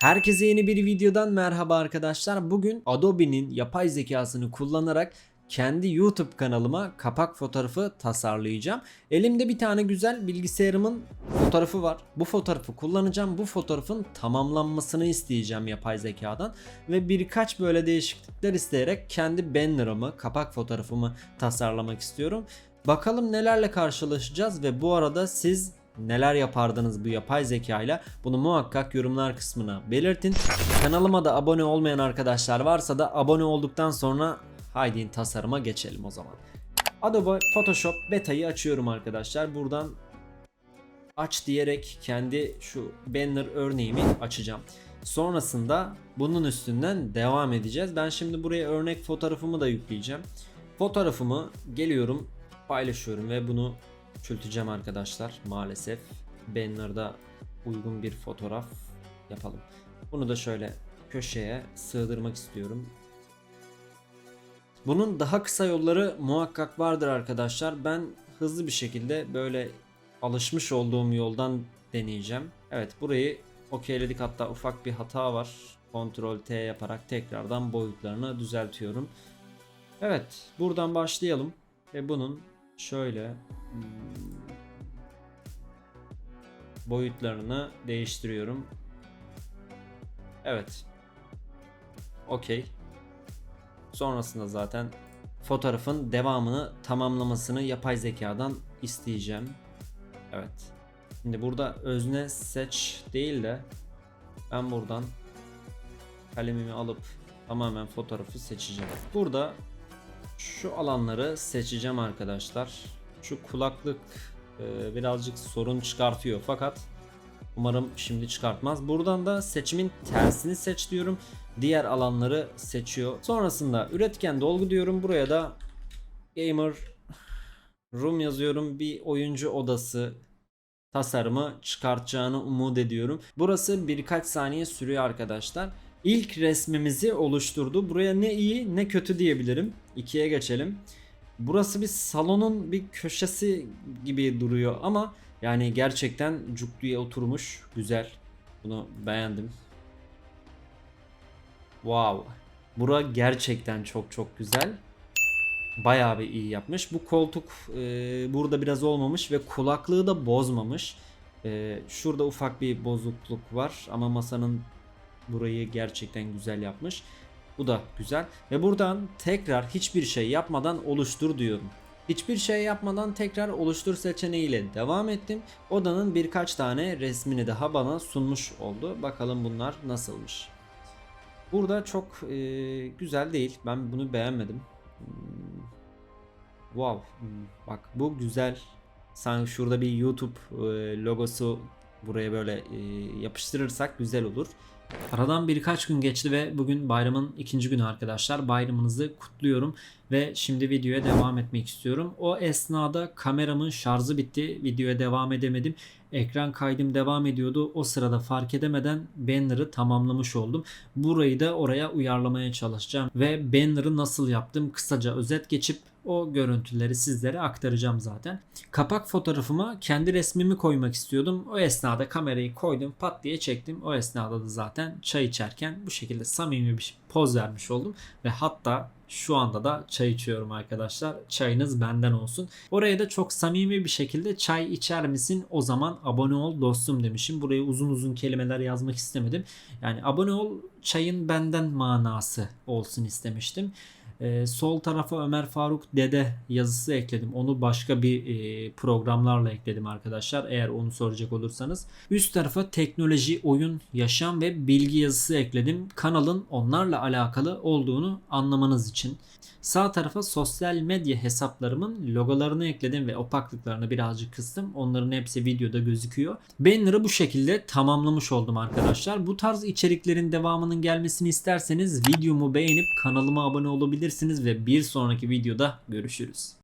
Herkese yeni bir videodan merhaba arkadaşlar. Bugün Adobe'nin yapay zekasını kullanarak kendi YouTube kanalıma kapak fotoğrafı tasarlayacağım. Elimde bir tane güzel bilgisayarımın fotoğrafı var. Bu fotoğrafı kullanacağım. Bu fotoğrafın tamamlanmasını isteyeceğim yapay zekadan ve birkaç böyle değişiklikler isteyerek kendi banner'ımı, kapak fotoğrafımı tasarlamak istiyorum. Bakalım nelerle karşılaşacağız ve bu arada siz neler yapardınız bu yapay zekayla bunu muhakkak yorumlar kısmına belirtin. Kanalıma da abone olmayan arkadaşlar varsa da abone olduktan sonra haydi tasarıma geçelim o zaman. Adobe Photoshop beta'yı açıyorum arkadaşlar. Buradan aç diyerek kendi şu banner örneğimi açacağım. Sonrasında bunun üstünden devam edeceğiz. Ben şimdi buraya örnek fotoğrafımı da yükleyeceğim. Fotoğrafımı geliyorum paylaşıyorum ve bunu küçülteceğim arkadaşlar maalesef. Banner'da uygun bir fotoğraf yapalım. Bunu da şöyle köşeye sığdırmak istiyorum. Bunun daha kısa yolları muhakkak vardır arkadaşlar. Ben hızlı bir şekilde böyle alışmış olduğum yoldan deneyeceğim. Evet burayı okeyledik hatta ufak bir hata var. Ctrl T yaparak tekrardan boyutlarını düzeltiyorum. Evet buradan başlayalım ve bunun şöyle hmm, boyutlarını değiştiriyorum. Evet. Okey. Sonrasında zaten fotoğrafın devamını tamamlamasını yapay zekadan isteyeceğim. Evet. Şimdi burada özne seç değil de ben buradan kalemimi alıp tamamen fotoğrafı seçeceğim. Burada şu alanları seçeceğim arkadaşlar. Şu kulaklık e, birazcık sorun çıkartıyor fakat umarım şimdi çıkartmaz. Buradan da seçimin tersini seç diyorum. Diğer alanları seçiyor. Sonrasında üretken dolgu diyorum. Buraya da gamer room yazıyorum. Bir oyuncu odası tasarımı çıkartacağını umut ediyorum. Burası birkaç saniye sürüyor arkadaşlar. İlk resmimizi oluşturdu. Buraya ne iyi ne kötü diyebilirim. İkiye geçelim. Burası bir salonun bir köşesi gibi duruyor ama yani gerçekten cukluya oturmuş. Güzel. Bunu beğendim. Wow. Bura gerçekten çok çok güzel. Bayağı bir iyi yapmış. Bu koltuk e, burada biraz olmamış ve kulaklığı da bozmamış. E, şurada ufak bir bozukluk var ama masanın burayı gerçekten güzel yapmış. Bu da güzel. Ve buradan tekrar hiçbir şey yapmadan oluştur diyorum. Hiçbir şey yapmadan tekrar oluştur seçeneğiyle devam ettim. Odanın birkaç tane resmini daha bana sunmuş oldu. Bakalım bunlar nasılmış. Burada çok e, güzel değil. Ben bunu beğenmedim. Hmm, Wow. Hmm, Bak bu güzel. Sanki şurada bir YouTube e, logosu buraya böyle e, yapıştırırsak güzel olur. Aradan birkaç gün geçti ve bugün bayramın ikinci günü arkadaşlar. Bayramınızı kutluyorum ve şimdi videoya devam etmek istiyorum. O esnada kameramın şarjı bitti. Videoya devam edemedim. Ekran kaydım devam ediyordu. O sırada fark edemeden banner'ı tamamlamış oldum. Burayı da oraya uyarlamaya çalışacağım ve banner'ı nasıl yaptım kısaca özet geçip o görüntüleri sizlere aktaracağım zaten. Kapak fotoğrafıma kendi resmimi koymak istiyordum. O esnada kamerayı koydum pat diye çektim. O esnada da zaten çay içerken bu şekilde samimi bir poz vermiş oldum. Ve hatta şu anda da çay içiyorum arkadaşlar. Çayınız benden olsun. Oraya da çok samimi bir şekilde çay içer misin? O zaman abone ol dostum demişim. Buraya uzun uzun kelimeler yazmak istemedim. Yani abone ol çayın benden manası olsun istemiştim. Ee, sol tarafa Ömer Faruk Dede yazısı ekledim. Onu başka bir e, programlarla ekledim arkadaşlar. Eğer onu soracak olursanız. Üst tarafa teknoloji, oyun, yaşam ve bilgi yazısı ekledim. Kanalın onlarla alakalı olduğunu anlamanız için. Sağ tarafa sosyal medya hesaplarımın logolarını ekledim ve opaklıklarını birazcık kıstım. Onların hepsi videoda gözüküyor. Banner'ı bu şekilde tamamlamış oldum arkadaşlar. Bu tarz içeriklerin devamının gelmesini isterseniz videomu beğenip kanalıma abone olabilirsiniz ve bir sonraki videoda görüşürüz.